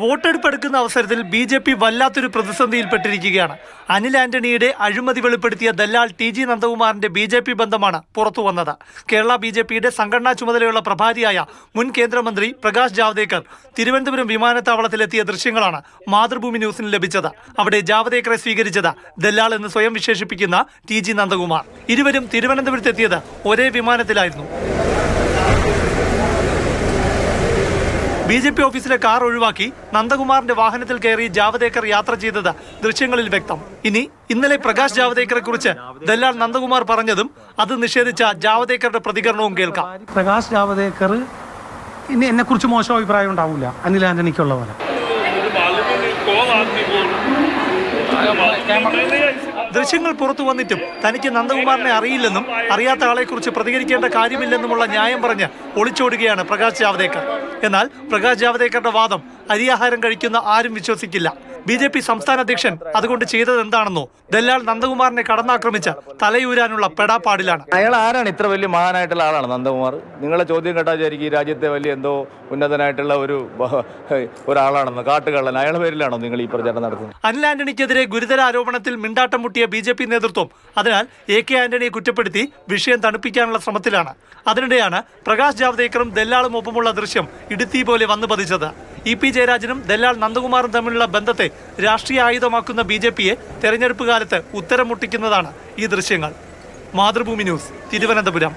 വോട്ടെടുപ്പ് എടുക്കുന്ന അവസരത്തിൽ ബി ജെ പി വല്ലാത്തൊരു പ്രതിസന്ധിയിൽപ്പെട്ടിരിക്കുകയാണ്. അനിൽ ആന്റണിയുടെ അഴിമതി വെളിപ്പെടുത്തിയ ദല്ലാൽ ടി ജി നന്ദകുമാറിന്റെ ബി ജെ പി ബന്ധമാണ് പുറത്തു വന്നത്. കേരള ബി ജെ പിയുടെ സംഘടനാ ചുമതലയുള്ള പ്രഭാരിയായ മുൻ കേന്ദ്രമന്ത്രി പ്രകാശ് ജാവ്ദേക്കർ തിരുവനന്തപുരം വിമാനത്താവളത്തിലെത്തിയ ദൃശ്യങ്ങളാണ് മാതൃഭൂമി ന്യൂസിന് ലഭിച്ചത്. അവിടെ ജാവ്ദേക്കറെ സ്വീകരിച്ചത് ദല്ലാൾ എന്ന് സ്വയം വിശേഷിപ്പിക്കുന്ന ടി ജി നന്ദകുമാർ. ഇരുവരും തിരുവനന്തപുരത്തെത്തിയത് ഒരേ വിമാനത്തിലായിരുന്നു. ബി ജെ പി ഓഫീസിലെ കാർ ഒഴിവാക്കി നന്ദകുമാറിന്റെ വാഹനത്തിൽ കയറി ജാവദേക്കർ യാത്ര ചെയ്തത് ദൃശ്യങ്ങളിൽ വ്യക്തം. ഇനി ഇന്നലെ പ്രകാശ് ജാവദേക്കറെ കുറിച്ച് ദല്ലാൽ നന്ദകുമാർ പറഞ്ഞതും അത് നിഷേധിച്ച ജാവദേക്കറുടെ പ്രതികരണവും കേൾക്കാം. പ്രകാശ് ജാവദേക്കർ ഇനി എന്നെ കുറിച്ച് മോശം അഭിപ്രായം ഉണ്ടാവില്ല. അനിൽ ആന്റണിക്കുള്ള പോലെ ദൃശ്യങ്ങൾ പുറത്തു വന്നിട്ടും തനിക്ക് നന്ദകുമാറിനെ അറിയില്ലെന്നും അറിയാത്ത ആളെക്കുറിച്ച് പ്രതികരിക്കേണ്ട കാര്യമില്ലെന്നുമുള്ള ന്യായം പറഞ്ഞ് ഒളിച്ചോടുകയാണ് പ്രകാശ് ജാവദേക്കർ. എന്നാൽ പ്രകാശ് ജാവദേക്കറുടെ വാദം അരിയാഹാരം കഴിക്കുന്ന ആരും വിശ്വസിക്കില്ല. ബി ജെ പി സംസ്ഥാന അധ്യക്ഷൻ അതുകൊണ്ട് ചെയ്തത് എന്താണെന്നോ? ദല്ലാൽ നന്ദകുമാറിനെ കടന്നാക്രമിച്ച തലയൂരാനുള്ള പെടാപ്പാടിലാണ്. അയാൾ ആരാണ് ഇത്ര വലിയ മഹാനായിട്ടുള്ള ആളാണ് നന്ദകുമാർ? നിങ്ങളെ ചോദ്യം കേട്ടാചാരിക്കും ഈ രാജ്യത്തെ വലിയ എന്തോ ഉന്നതനായിട്ടുള്ള ഒരു ഒരാളാണെന്ന് കാട്ടുകള്ളൻ. അയാളുടെ പേരിലാണോ നിങ്ങൾ ഈ പ്രചാരണം നടത്തുന്നത്? അനിൽ ആന്റണിക്കെതിരെ ഗുരുതര ആരോപണത്തിൽ മിണ്ടാട്ടം മുട്ടിയ ബി ജെ പി നേതൃത്വം അതിനാൽ എ കെ ആന്റണിയെ കുറ്റപ്പെടുത്തി വിഷയം തണുപ്പിക്കാനുള്ള ശ്രമത്തിലാണ്. അതിനിടെയാണ് പ്രകാശ് ജാവ്ദേക്കറും ദല്ലാളും ഒപ്പമുള്ള ദൃശ്യം ഇടുത്തി പോലെ വന്നു പതിച്ചത് ഇ പി ജയരാജനും ദല്ലാൽ നന്ദകുമാറും തമ്മിലുള്ള ബന്ധത്തെ രാഷ്ട്രീയ ആയുധമാക്കുന്ന ബി ജെ പിയെ തെരഞ്ഞെടുപ്പ് കാലത്ത് ഉത്തരം മുട്ടിക്കുന്നതാണ് ഈ ദൃശ്യങ്ങൾ. മാതൃഭൂമി ന്യൂസ് തിരുവനന്തപുരം.